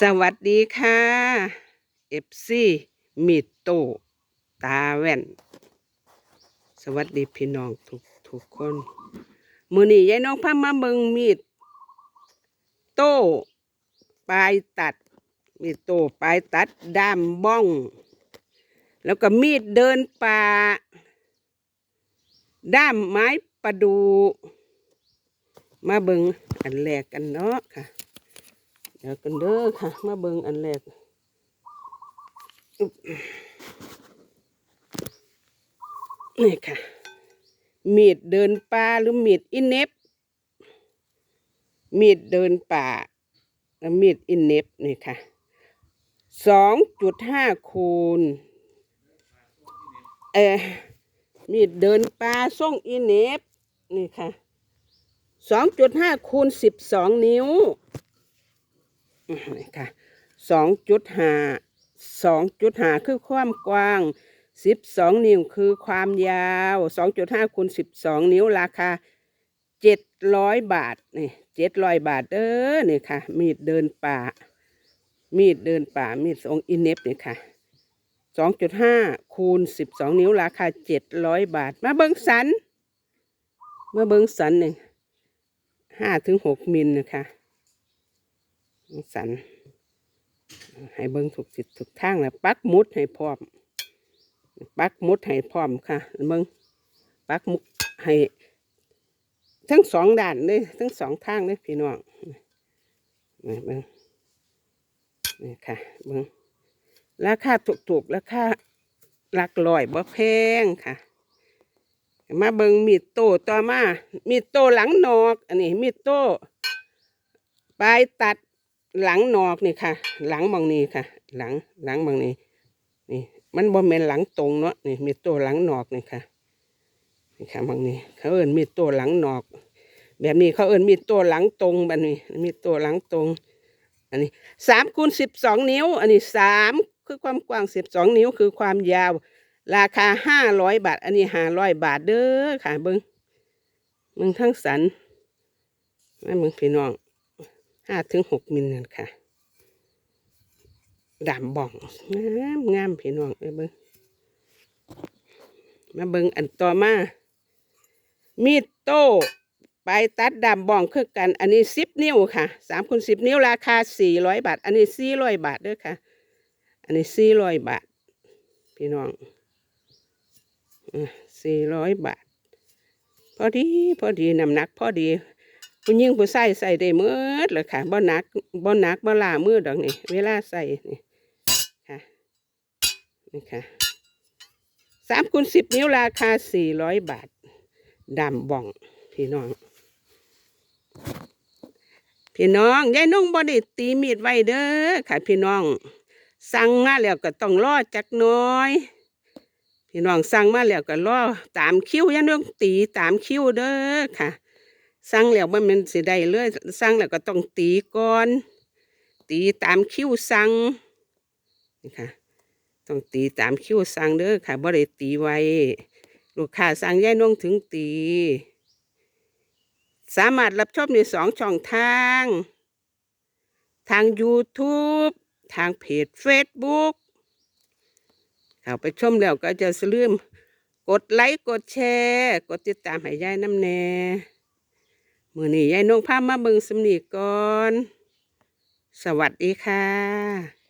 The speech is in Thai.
สวัสดีค่ะเอฟซีมีโต ตาแว่น สวัสดีพี่น้องทุกทุกคนมือนี้ยายน้องพามาเบิงมีด โตปลายตัด มีดโตปลายตัดด้ามบ้อง แล้วก็มีดเดินป่า ด้ามไม้ประดู มาเบิงอันแรกกันเนาะค่ะ เดี๋ยวกันเด้อค่ะ มาเบิงอันแรกนี่ค่ะมีดเดินป่าหรือมีดอินเนปมีดเดินป่าแล้วมีดอินเนปนี่ค่ะสองจุดห้าคูณเออมีดเดินป่าส่งอินเนปนี่ค่ะสองจุดห้าคูณสิบสองนิ้ว นี่ค่ะสองจุดห้าสองจุดห้าคือความกว้างสิบสองนิ้วคือความยาวสองจุดห้าคูณสิบสองนิ้วราคาเจ็ดร้อยบาทนี่เจ็ดร้อยบาทเด้อนี่ค่ะ มีดเดินป่า มีดเดินป่า มีดทรงอินเนปนี่ค่ะสองจุดห้าคูณสิบสองนิ้วราคาเจ็ดร้อยบาท มาเบิ้งสันมาเบิ้งสันหนึ่งห้าถึงหกมิลนะคะ สัน ให้เบิ่งถูกจิตถูกทางแล้วปักมุดให้พร้อม ปักมุดให้พร้อมค่ะเบิ่งปักมุดให้ ทั้งสองด้านเลยทั้งสองทางเลยพี่น้องนี่เบิ่งนี่ค่ะเบิ่งราคาถูกๆราคาหลักร้อยบ่แพงค่ะ มาเบิ่งมีดโตต่อมา มีดโตหลังนอก อันนี้มีดโตปลายตัด หลังนอกนี่ค่ะ หลังบางนี้ค่ะ หลังหลังบางนี้ นี่ มันบ่แม่นหลังตรงเนาะนี่มีตัวหลังนอกนี่ค่ะนี่ค่ะบางนี้เขาเอิ้นมีตัวหลังนอก แบบนี้เขาเอิ้นมีตัวหลังตรงแบบนี้ มีตัวหลังตรง อันนี้สามคูณสิบสองนิ้ว อันนี้สามคือความกว้างสิบสองนิ้วคือความยาว ราคาห้าร้อยบาท อันนี้ห้าร้อยบาทเด้อค่ะเบิ้งมึงทั้งสันมามึงพี่น้อง ห้าถึงหกมิลนั่นค่ะดำบ่องงามงามพี่น้องเอ้ยเบิ้งมาเบิ้งอันต่อมา มีดโต้ไปตัดดำบ่องคือกัน อันนี้สิบนิ้วค่ะสามคูณสิบนิ้วราคาสี่ร้อยบาท อันนี้สี่ร้อยบาทด้วยค่ะ อันนี้สี่ร้อยบาท พี่น้องสี่ร้อยบาท พอดี พอดีน้ำหนัก พอดี ผู้หญิงผู้ใส่ใส่ได้เมื่อเลยค่ะบ่นักบ่นักบ่ลามือดอกนี่เวลาใส่นี่ค่ะนี่ค่ะสามคูณสิบนิ้วราคาสี่ร้อยบาทดำบ่องพี่น้อง พี่น้องยายนุ่งบ่ได้ตีมีดไว้เด้อค่ะพี่น้อง สั่งมาแล้วก็ต้องรอจักน้อย พี่น้องสั่งมาแล้วก็รอตามคิวยายนุ่งตีตามคิวเด้อค่ะ สั่งแล้วมันมันสิได้เลยสั่งแล้วก็ต้องตีก่อน ตีตามคิ้วสั่งนี่ค่ะต้องตีตามคิ้วสั่งเด้อค่ะบ่ได้ตีไว้ลูกค้าสั่งย่ายน้องถึงตี สามารถรับชมในสองช่องทาง ทาง YouTube ทางเพจ Facebook เข้าไปชมแล้วก็จะสลืมกดไลค์กดแชร์ กดติดตามให้ยายน้ำแน่ มื่อนี้ยายนงพามาเบิงสมนีก่อน สวัสดีค่ะ